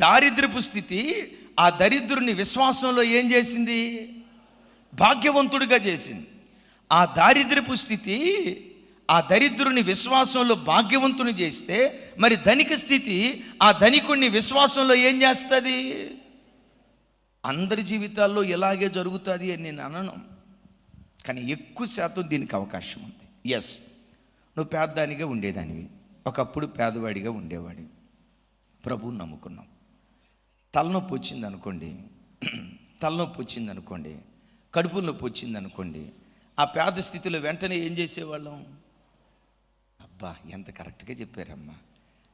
దారిద్రపు స్థితి ఆ దరిద్రుని విశ్వాసంలో ఏం చేసింది? భాగ్యవంతుడిగా చేసింది. ఆ దారిద్రపు స్థితి ఆ దరిద్రుని విశ్వాసంలో భాగ్యవంతుని చేస్తే మరి ధనిక స్థితి ఆ ధనికుణ్ణి విశ్వాసంలో ఏం చేస్తుంది? అందరి జీవితాల్లో ఇలాగే జరుగుతుంది అని నేను అనను. కానీ ఎక్కువ శాతం దీనికి అవకాశం ఉంది. ఎస్ నువ్వు పేదదానిగా ఉండేదానివి. ఒకప్పుడు పేదవాడిగా ఉండేవాడివి. ప్రభువు నమ్ముకున్నాం. తలనొప్పి వచ్చింది అనుకోండి తలనొప్పి వచ్చింది అనుకోండి కడుపు నొప్పి వచ్చింది అనుకోండి ఆ పేద స్థితిలో వెంటనే ఏం చేసేవాళ్ళం? అబ్బా ఎంత కరెక్ట్గా చెప్పారమ్మా.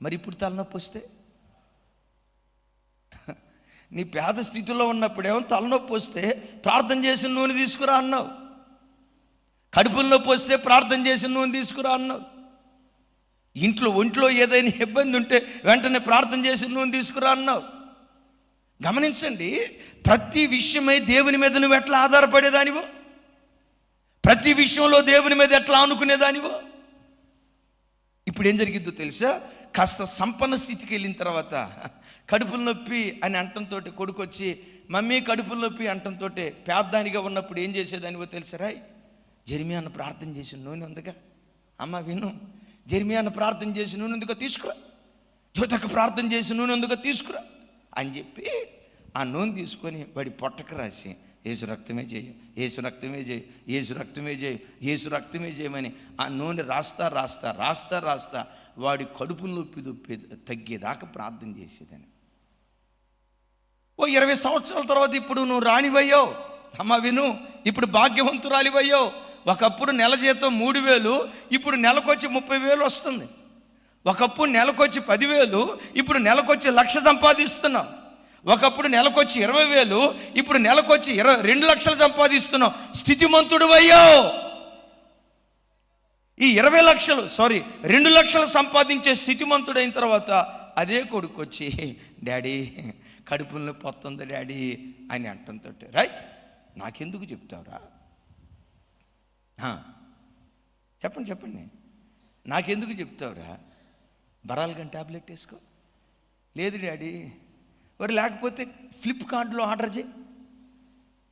మరి ఇప్పుడు తలనొప్పి వస్తే? నీ పేద స్థితిలో ఉన్నప్పుడేమో తలనొప్పి వస్తే ప్రార్థన చేసిన నూనె తీసుకురా అన్నావు. కడుపుల నొప్పి వస్తే ప్రార్థన చేసిన నూనె తీసుకురా అన్నావు. ఇంట్లో ఒంట్లో ఏదైనా ఇబ్బంది ఉంటే వెంటనే ప్రార్థన చేసిన నూనె తీసుకురా అన్నావు. గమనించండి ప్రతి విషయమై దేవుని మీద నువ్వు ఎట్లా ఆధారపడేదానివో? ప్రతి విషయంలో దేవుని మీద ఎట్లా అనుకునేదానివో ఇప్పుడు ఏం జరిగిద్దో తెలుసా? కాస్త సంపన్న స్థితికి వెళ్ళిన తర్వాత కడుపుల నొప్పి అని అంటంతో కొడుకు వచ్చి మమ్మీ కడుపుల నొప్పి అంటంతో పేద్దానిగా ఉన్నప్పుడు ఏం చేసేదానివో తెలుసరా జర్మియాను ప్రార్థన చేసిన నూనె ఉందిగా. అమ్మ విను. జర్మియాను ప్రార్థన చేసి నూనె ఉందిగా తీసుకురా. జ్యోతకు ప్రార్థన చేసి నూనె ఉందిగా తీసుకురా. అని చెప్పి ఆ నూనె తీసుకొని వాడి పొట్టకు రాసి ఏసు రక్తమే చేయి ఏసు రక్తమే చేయి ఏసు రక్తమే చేయి ఏసు రక్తమే చేయమని ఆ నూనె రాస్తా రాస్తా రాస్తా రాస్తా వాడి కడుపు నొప్పి దుప్పి తగ్గేదాకా ప్రార్థన చేసేదని ఓ ఇరవై సంవత్సరాల తర్వాత ఇప్పుడు నువ్వు రానివయ్యో అమ్మ విను ఇప్పుడు భాగ్యవంతురాలివయ్యో ఒకప్పుడు నెల జీతం మూడు వేలు ఇప్పుడు నెలకొచ్చి ముప్పై వేలు వస్తుంది. ఒకప్పుడు నెలకొచ్చి పదివేలు ఇప్పుడు నెలకొచ్చి లక్ష సంపాదిస్తున్నాం. ఒకప్పుడు నెలకొచ్చి ఇరవై వేలు ఇప్పుడు నెలకొచ్చి ఇరవై రెండు లక్షలు సంపాదిస్తున్నాం. స్థితిమంతుడు అయ్యో! ఈ ఇరవై లక్షలు సారీ రెండు లక్షలు సంపాదించే స్థితిమంతుడైన తర్వాత అదే కొడుకు వచ్చి డాడీ కడుపులో పొత్తుంది డాడీ అని అంటంతో రై నాకెందుకు చెప్తావురా? చెప్పండి చెప్పండి. నాకెందుకు చెప్తావురా? బరాల్గన్ ట్యాబ్లెట్ వేసుకో. లేదు డాడీ. మరి లేకపోతే ఫ్లిప్కార్ట్లో ఆర్డర్ చేయి.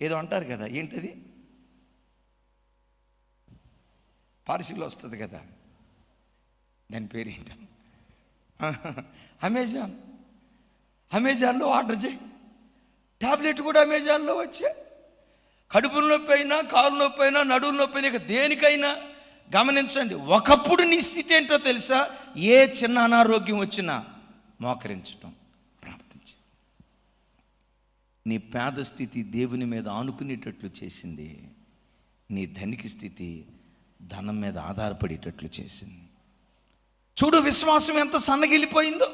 ఏదో అంటారు కదా ఏంటది? పార్సిల్ వస్తుంది కదా. దాని పేరు అమెజాన్. అమెజాన్లో ఆర్డర్ చేయి. టాబ్లెట్ కూడా అమెజాన్లో వచ్చే. కడుపు నొప్పి అయినా కారు నొప్పి అయినా నడువు నొప్పి అయినా దేనికైనా గమనించండి ఒకప్పుడు నీ స్థితి ఏంటో తెలుసా? ఏ చిన్న అనారోగ్యం వచ్చినా మోకరించటం ప్రార్థించ నీ పేద స్థితి దేవుని మీద ఆనుకునేటట్లు చేసింది నీ ధనిక స్థితి ధనం మీద ఆధారపడేటట్లు చేసింది. చూడు విశ్వాసం ఎంత సన్నగిలిపోయిందో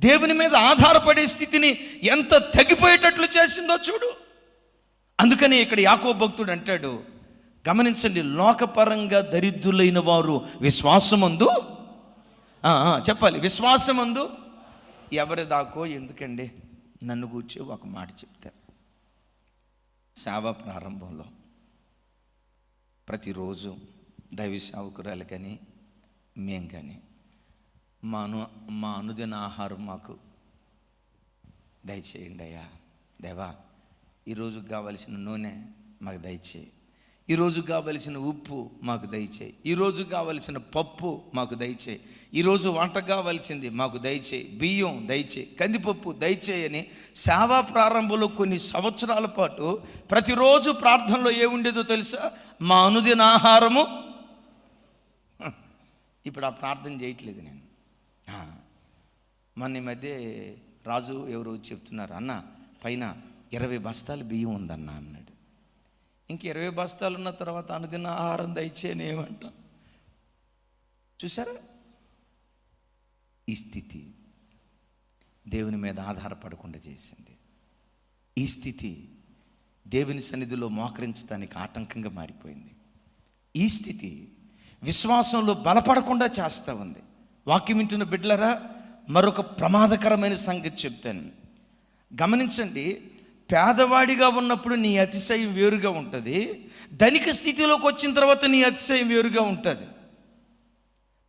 దేవుని మీద ఆధారపడే స్థితిని ఎంత తగ్గిపోయేటట్లు చేసిందో చూడు. అందుకని ఇక్కడ యాకో భక్తుడు అంటాడు గమనించండి లోకపరంగా దరిద్రులైన వారు విశ్వాసమందు? చెప్పాలి విశ్వాసమందు? ఎవరి దాకో ఎందుకండి? నన్ను కూర్చో ఒక మాట చెప్తారు. సేవ ప్రారంభంలో ప్రతిరోజు దైవ సేవకురాలు కానీ మేం కానీ మా అను మా అనుదిన ఆహారం మాకు దయచేయండి అయ్యా. దేవా ఈరోజు కావలసిన నూనె మాకు దయచేయి. ఈరోజు కావలసిన ఉప్పు మాకు దయచేయి. ఈరోజు కావలసిన పప్పు మాకు దయచేయి. ఈరోజు వంట కావలసింది మాకు దయచేయి. బియ్యం దయచేయి. కందిపప్పు దయచేయని సేవా ప్రారంభంలో కొన్ని సంవత్సరాల పాటు ప్రతిరోజు ప్రార్థనలో ఏముండేదో తెలుసా? మా అనుదిన ఆహారము. ఇప్పుడు ఆ ప్రార్థన చేయట్లేదు నేను. మన మొన్న ఈ మధ్య రాజు ఎవరు చెప్తున్నారు అన్న పైన ఇరవై బస్తాలు బియ్యం ఉందన్న అన్నాడు. ఇంక ఇరవై బస్తాలు ఉన్న తర్వాత అనుదిన ఆహారం దయచేనేమంట చూసారా ఈ స్థితి దేవుని మీద ఆధారపడకుండా చేసింది. ఈ స్థితి దేవుని సన్నిధిలో మోకరించడానికి ఆటంకంగా మారిపోయింది. ఈ స్థితి విశ్వాసంలో బలపడకుండా చేస్తూ ఉంది. వాక్యం వింటున్న బిడ్డలరా మరొక ప్రమాదకరమైన సంగతి చెప్తాను. గమనించండి పేదవాడిగా ఉన్నప్పుడు నీ అతిశయం వేరుగా ఉంటుంది. ధనిక స్థితిలోకి వచ్చిన తర్వాత నీ అతిశయం వేరుగా ఉంటుంది.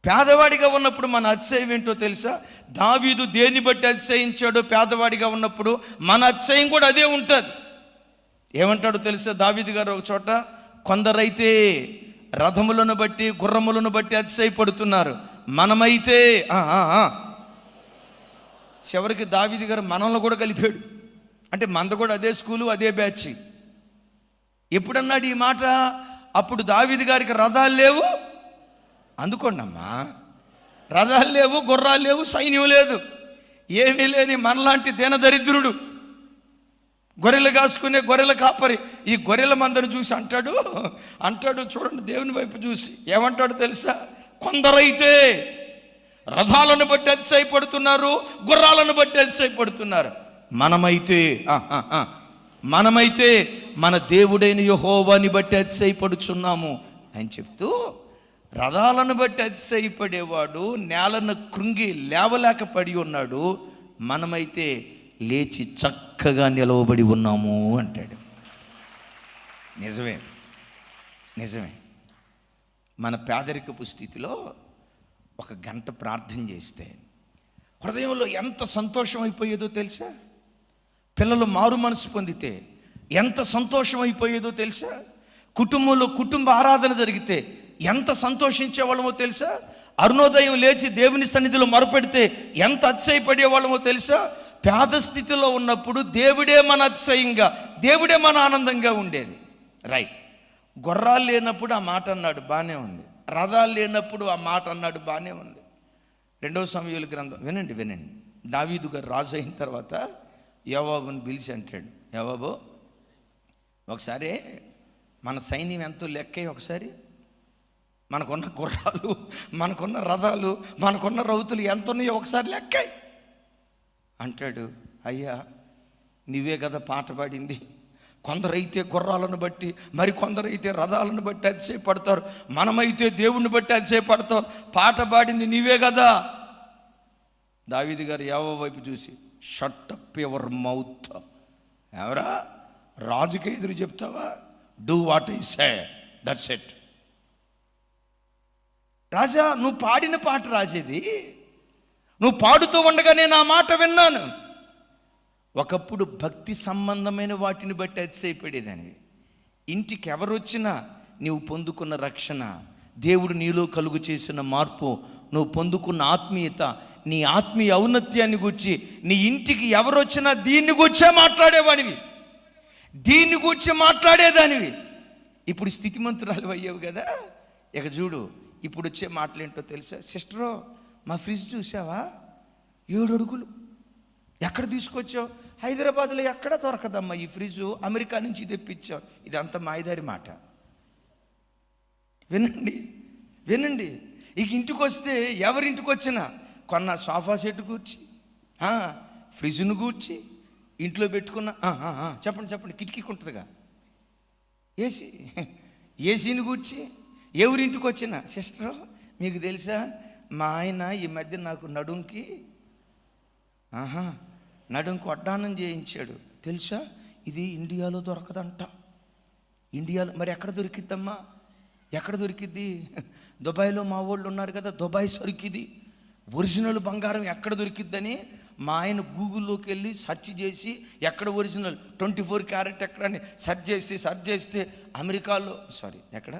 పేదవాడిగా ఉన్నప్పుడు మన అతిశయం ఏంటో తెలుసా? దావీదు దేన్ని బట్టి అతిశయించాడో పేదవాడిగా ఉన్నప్పుడు మన అతిశయం కూడా అదే ఉంటుంది. ఏమంటాడో తెలుసా దావీదు గారు ఒక చోట? కొందరైతే రథములను బట్టి గుర్రములను బట్టి అతిశయపడుతున్నారు. మనమైతే చివరికి దావీదు గారు మనల్ని కూడా కలిపాడు. అంటే మంద కూడా అదే స్కూలు అదే బ్యాచ్. ఎప్పుడన్నాడు ఈ మాట? అప్పుడు దావిది గారికి రథాలు లేవు? అందుకోండమ్మా. రథాలు లేవు గుర్రాలు లేవు సైన్యం లేదు. ఏమీ లేని మనలాంటి దీనదరిద్రుడు గొర్రెలు కాసుకునే గొర్రెల కాపరి. ఈ గొర్రెల మందను చూసి అంటాడు అంటాడు చూడండి దేవుని వైపు చూసి. ఏమంటాడు తెలుసా? కొందరైతే రథాలను బట్టి అతిశయపడుతున్నారు గుర్రాలను బట్టి అతిశయపడుతున్నారు. మనమైతే మనమైతే మన దేవుడైన యహోవాని బట్టి అతిశయపడుచున్నాము అని చెప్తూ రథాలను బట్టి అతిశయపడేవాడు నేలను కృంగి లేవలేక పడి ఉన్నాడు. మనమైతే లేచి చక్కగా నిలవబడి ఉన్నాము అంటాడు. నిజమే నిజమే. మన పేదరికపు స్థితిలో ఒక గంట ప్రార్థన చేస్తే హృదయంలో ఎంత సంతోషం అయిపోయేదో తెలుసా? పిల్లలు మారు మనసు పొందితే ఎంత సంతోషం అయిపోయేదో తెలుసా? కుటుంబంలో కుటుంబ ఆరాధన జరిగితే ఎంత సంతోషించే వాళ్ళమో తెలుసా? అరుణోదయం లేచి దేవుని సన్నిధిలో మొరపెడితే ఎంత అతిశయపడే వాళ్ళమో తెలుసా? పేద స్థితిలో ఉన్నప్పుడు దేవుడే మన అతిశయంగా దేవుడే మన ఆనందంగా ఉండేది. రైట్ గుర్రాలు లేనప్పుడు ఆ మాట అన్నాడు బాగానే ఉంది. రథాలు లేనప్పుడు ఆ మాట అన్నాడు బాగానే ఉంది. రెండవ సమయాల గ్రంథం వినండి వినండి. దావీదు గారు రాజు అయిన తర్వాత యవాబుని పిలిచి అంటాడు యవాబు ఒకసారి మన సైన్యం ఎంతో లెక్క ఒకసారి? మనకున్న గుర్రాలు మనకున్న రథాలు మనకున్న రౌతులు ఎంత ఉన్నాయో ఒకసారి లెక్కాయి అంటాడు అయ్యా నీవే కదా పాట పాడింది. కొందరైతే గుర్రాలను బట్టి మరి కొందరైతే రథాలను బట్టి అతిశయపడతారు. మనమైతే దేవుణ్ణి బట్టి అతిశయపడతాం. పాట పాడింది నీవే కదా? దావిది గారు యావో వైపు చూసి షట్ అప్ యువర్ మౌత్. ఎవరా? రాజుకి ఎదురు చెప్తావా? డూ వాట్ ఈ సే. దట్స్ ఎట్ రాజా నువ్వు పాడిన పాట రాజేది. నువ్వు పాడుతూ ఉండగా నేను ఆ మాట విన్నాను. ఒకప్పుడు భక్తి సంబంధమైన వాటిని బట్టి అతిశయపడేదానివి. ఇంటికి ఎవరు వచ్చినా నీవు పొందుకున్న రక్షణ దేవుడు నీలో కలుగు చేసిన మార్పు నువ్వు పొందుకున్న ఆత్మీయత నీ ఆత్మీయ ఔన్నత్యాన్ని గూర్చి నీ ఇంటికి ఎవరు వచ్చినా దీన్ని గూర్చే మాట్లాడేవాడివి. దీన్ని గూర్చి మాట్లాడేదానివి. ఇప్పుడు స్థితిమంతురాలు అయ్యావు కదా ఇక చూడు ఇప్పుడు వచ్చే మాటలేంటో తెలుసా? సిస్టరో మా ఫ్రిడ్జ్ చూసావా ఏడు అడుగులు ఎక్కడ తీసుకొచ్చావు? హైదరాబాద్లో ఎక్కడ దొరకదమ్మా ఈ ఫ్రిడ్జ్. అమెరికా నుంచి తెప్పించావు. ఇదంతా మాయదారి మాట. వినండి వినండి. ఇక ఇంటికి వస్తే ఎవరింటికి వచ్చినా కొన్న సోఫా సెట్ కూర్చి ఫ్రిడ్జ్ను కూర్చి ఇంట్లో పెట్టుకున్న చెప్పండి చెప్పండి కిటికీకి ఉంటుందిగా. ఏసీ ఏసీని కూర్చి ఎవరింటికి వచ్చిన సిస్టర్? మీకు తెలుసా? మా ఆయన ఈ మధ్య నాకు నడుంకి ఆహా నడుంకి వడ్డానం చేయించాడు. తెలుసా? ఇది ఇండియాలో దొరకదంట. ఇండియాలో మరి ఎక్కడ దొరికిద్దమ్మా? ఎక్కడ దొరికిద్ది? దుబాయ్లో మా వాళ్ళు ఉన్నారు కదా దుబాయ్ సొరికిది. ఒరిజినల్ బంగారం ఎక్కడ దొరికిద్దని మా ఆయన గూగుల్లోకి వెళ్ళి సెర్చ్ చేసి ఎక్కడ ఒరిజినల్ ట్వంటీ ఫోర్ క్యారెట్ ఎక్కడ అని సెర్చ్ చేసి సెర్చ్ చేస్తే అమెరికాలో సారీ ఎక్కడ?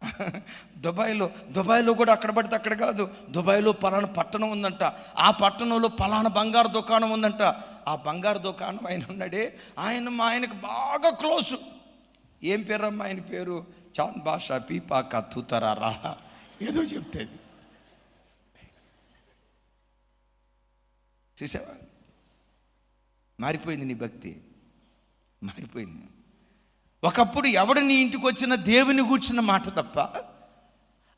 దుబాయ్లో దుబాయ్లో కూడా అక్కడ పడితే అక్కడ కాదు దుబాయ్లో పలానా పట్టణం ఉందంట. ఆ పట్టణంలో పలానా బంగారు దుకాణం ఉందంట. ఆ బంగారు దుకాణం ఆయన ఉన్నాడే. ఆయన మా ఆయనకు బాగా క్లోజ్. ఏం పేరమ్మా ఆయన పేరు? చాంద్ బాషా పీపాక తూతరారా? ఏదో చెప్తేది చూసావా? మారిపోయింది నీ భక్తి. మారిపోయింది. ఒకప్పుడు ఎవడు నీ ఇంటికి వచ్చిన దేవుని కూర్చున్న మాట తప్ప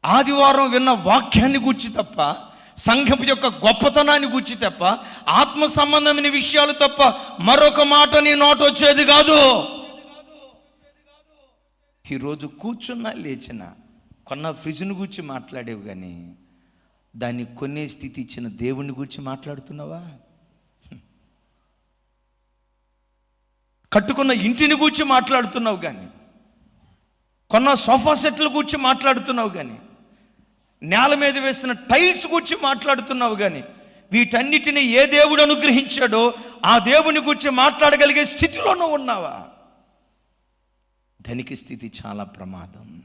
ఆదివారం విన్న వాక్యాన్ని గూర్చి తప్ప సంఘం యొక్క గొప్పతనాన్ని గూర్చి తప్ప ఆత్మ సంబంధమైన విషయాలు తప్ప మరొక మాట నీ నోట వచ్చేది కాదు. ఈరోజు కూర్చున్నా లేచిన కొన్న ఫ్రిడ్జ్ను గురించి మాట్లాడేవి కానీ దాన్ని కొనే స్థితి ఇచ్చిన దేవుని గురించి మాట్లాడుతున్నావా? కట్టుకున్న ఇంటిని గూర్చి మాట్లాడుతున్నావు కానీ కొన్న సోఫా సెట్ల గురించి మాట్లాడుతున్నావు కానీ నేల మీద వేసిన టైల్స్ గురించి మాట్లాడుతున్నావు కానీ వీటన్నిటిని ఏ దేవుడు అనుగ్రహించాడో ఆ దేవుని గురించి మాట్లాడగలిగే స్థితిలోనూ ఉన్నావా? ధనిక స్థితి చాలా ప్రమాదం.